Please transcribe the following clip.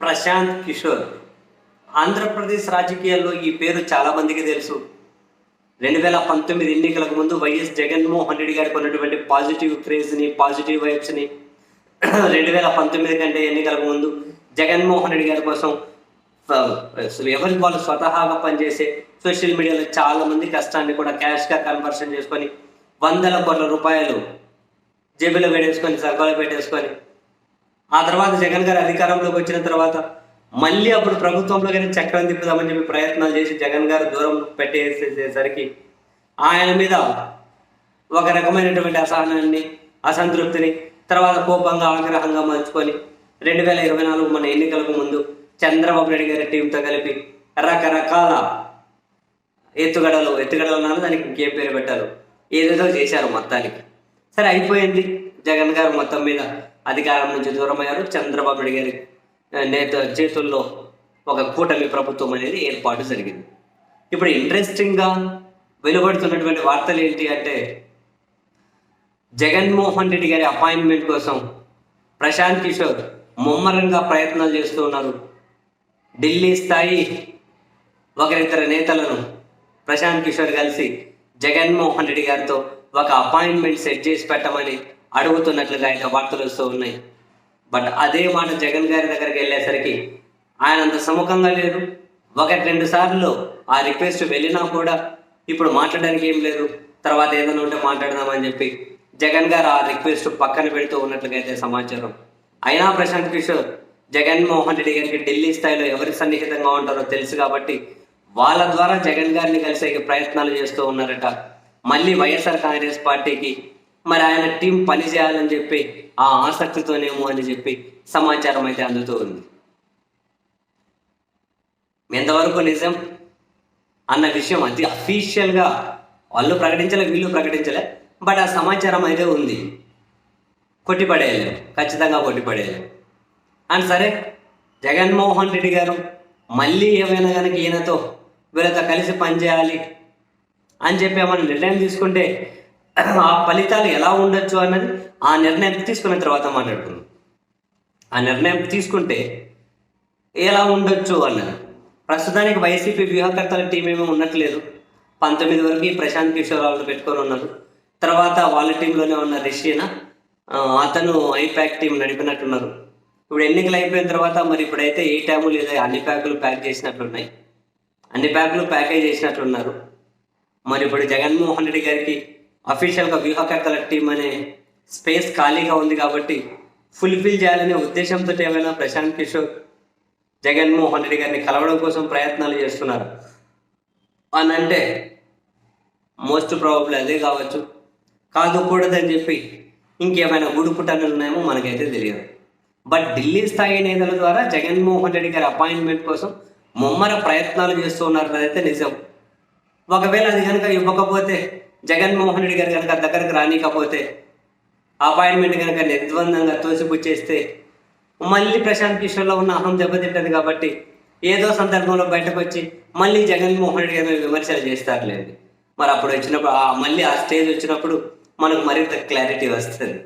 ప్రశాంత్ కిషోర్. ఆంధ్రప్రదేశ్ రాజకీయాల్లో ఈ పేరు చాలామందికి తెలుసు. రెండు వేల పంతొమ్మిది ఎన్నికలకు ముందు వైఎస్ జగన్మోహన్ రెడ్డి గారికి ఉన్నటువంటి పాజిటివ్ క్రేజ్ని పాజిటివ్ వైబ్స్ని రెండు వేల పంతొమ్మిది కంటే ఎన్నికలకు ముందు జగన్మోహన్ రెడ్డి గారి కోసం ఆ, ఎవరికి వాళ్ళు స్వతహాగా పనిచేసే సోషల్ మీడియాలో చాలా మంది కష్టాన్ని కూడా క్యాష్గా కన్వర్షన్ చేసుకొని వందల కోట్ల రూపాయలు జేబులో పెట్టేసుకొని సర్కాలో పెట్టేసుకొని ఆ తర్వాత జగన్ గారు అధికారంలోకి వచ్చిన తర్వాత మళ్ళీ అప్పుడు ప్రభుత్వంలో కానీ చక్రం తిప్పుదామని చెప్పి ప్రయత్నాలు చేసి జగన్ గారు దూరం పెట్టేసేసరికి ఆయన మీద ఒక రకమైనటువంటి అసహనాన్ని అసంతృప్తిని తర్వాత కోపంగా ఆగ్రహంగా మార్చుకొని రెండు వేల ఇరవై నాలుగు మన ఎన్నికలకు ముందు చంద్రబాబు నాయుడు గారి టీంతో కలిపి రకరకాల ఎత్తుగడలు ఎత్తుగడలు అన్నారు దానికి ఇంకేం పేరు పెట్టారు? ఏదేదో చేశారు మొత్తానికి. సరే అయిపోయింది. జగన్ గారు మొత్తం మీద అధికారం నుంచి దూరమయ్యారు. చంద్రబాబు నాయుడు గారి నేత చేతుల్లో ఒక కూటమి ప్రభుత్వం అనేది ఏర్పాటు జరిగింది. ఇప్పుడు ఇంట్రెస్టింగ్గా వెలువడుతున్నటువంటి వార్తలు ఏంటి అంటే జగన్మోహన్ రెడ్డి గారి అపాయింట్మెంట్ కోసం ప్రశాంత్ కిషోర్ ముమ్మరంగా ప్రయత్నాలు చేస్తూ ఉన్నారు. ఢిల్లీ స్థాయి ఒకరిద్దరు నేతలను ప్రశాంత్ కిషోర్ కలిసి జగన్మోహన్ రెడ్డి గారితో ఒక అపాయింట్మెంట్ సెట్ చేసి పెట్టమని అడుగుతున్నట్లుగా ఆయన వార్తలు వస్తూ ఉన్నాయి. బట్ అదే మాట జగన్ గారి దగ్గరికి వెళ్ళేసరికి ఆయన అంత సముఖంగా లేరు. ఒకటి రెండు సార్లు ఆ రిక్వెస్ట్ వెళ్ళినా కూడా ఇప్పుడు మాట్లాడడానికి ఏం లేదు. తర్వాత ఏదైనా ఉంటే మాట్లాడదామని చెప్పి జగన్ గారు ఆ రిక్వెస్ట్ పక్కన పెడుతూ ఉన్నట్లుగా అయితే సమాచారం. అయినా ప్రశాంత్ కిషోర్ జగన్మోహన్ రెడ్డి గారికి ఢిల్లీ స్థాయిలో ఎవరి సన్నిహితంగా ఉంటారో తెలుసు కాబట్టి వాళ్ళ ద్వారా జగన్ గారిని కలిసే ప్రయత్నాలు చేస్తూ ఉన్నారట. మళ్ళీ వైఎస్ఆర్ కాంగ్రెస్ పార్టీకి మరి ఆయన టీం పని చేయాలని చెప్పి ఆ ఆసక్తితోనేమో అని చెప్పి సమాచారం అయితే అందుతూ ఉంది. ఎంతవరకు నిజం? అన్న విషయం అది అఫీషియల్గా వాళ్ళు ప్రకటించలే వీళ్ళు ప్రకటించలే. బట్ ఆ సమాచారం అయితే ఉంది. కొట్టిపడేయలేము ఖచ్చితంగా కొట్టిపడేయలేము అండ్ సరే జగన్మోహన్ రెడ్డి గారు మళ్ళీ ఏమైనా కనుక ఈయనతో వీళ్ళతో కలిసి పనిచేయాలి అని చెప్పి ఏమైనా నిర్ణయం తీసుకుంటే ఆ ఫలితాలు ఎలా ఉండొచ్చు అన్నది ఆ నిర్ణయం తీసుకున్న తర్వాత మాట్లాడుకుందాం. ఆ నిర్ణయం తీసుకుంటే ఎలా ఉండొచ్చు అన్నది ప్రస్తుతానికి వైసీపీ వ్యూహకర్తల టీం ఏమీ ఉండట్లేదు. పంతొమ్మిది వరకు ప్రశాంత్ కిషోర్ వాళ్ళు పెట్టుకొని ఉన్నారు. తర్వాత వాళ్ళ టీంలోనే ఉన్న రిషీనా అతను ఐప్యాక్ టీం నడిపినట్టున్నారు. ఇప్పుడు ఎన్నికలు అయిపోయిన తర్వాత మరి ఇప్పుడైతే ఏ ట్యాబు లేదా అన్ని ప్యాకులు ప్యాక్ చేసినట్లున్నాయి. అన్ని ప్యాకులు ప్యాకేజ్ చేసినట్లున్నారు. మరి ఇప్పుడు జగన్మోహన్ రెడ్డి గారికి అఫీషియల్గా వ్యూహకర్తల టీం అనే స్పేస్ ఖాళీగా ఉంది కాబట్టి ఫుల్ఫిల్ చేయాలనే ఉద్దేశంతో ఏమైనా ప్రశాంత్ కిషోర్ జగన్మోహన్ రెడ్డి గారిని కలవడం కోసం ప్రయత్నాలు చేస్తున్నారు. అని అంటే మోస్ట్ ప్రాబబ్లీ అదే కావచ్చు. కాదు కూడదని చెప్పి ఇంకేమైనా గుడుపుటలు ఉన్నాయేమో మనకైతే తెలియదు. బట్ ఢిల్లీ స్థాయి నేతల ద్వారా జగన్మోహన్ రెడ్డి గారి అపాయింట్మెంట్ కోసం ముమ్మర ప్రయత్నాలు చేస్తూ అయితే నిజం. ఒకవేళ అది కనుక ఇవ్వకపోతే జగన్మోహన్ రెడ్డి గారు కనుక దగ్గరకు రానికపోతే అపాయింట్మెంట్ కనుక నిర్ద్వందంగా తోసిపుచ్చేస్తే మళ్ళీ ప్రశాంత్ కిషోర్లో ఉన్న అహం దెబ్బతింటది కాబట్టి ఏదో సందర్భంలో బయటకు వచ్చి మళ్ళీ జగన్మోహన్ రెడ్డి గారి విమర్శలు చేస్తారులేండి. మరి అప్పుడు వచ్చినప్పుడు ఆ మళ్ళీ ఆ స్టేజ్ వచ్చినప్పుడు మనకు మరింత క్లారిటీ వస్తుంది.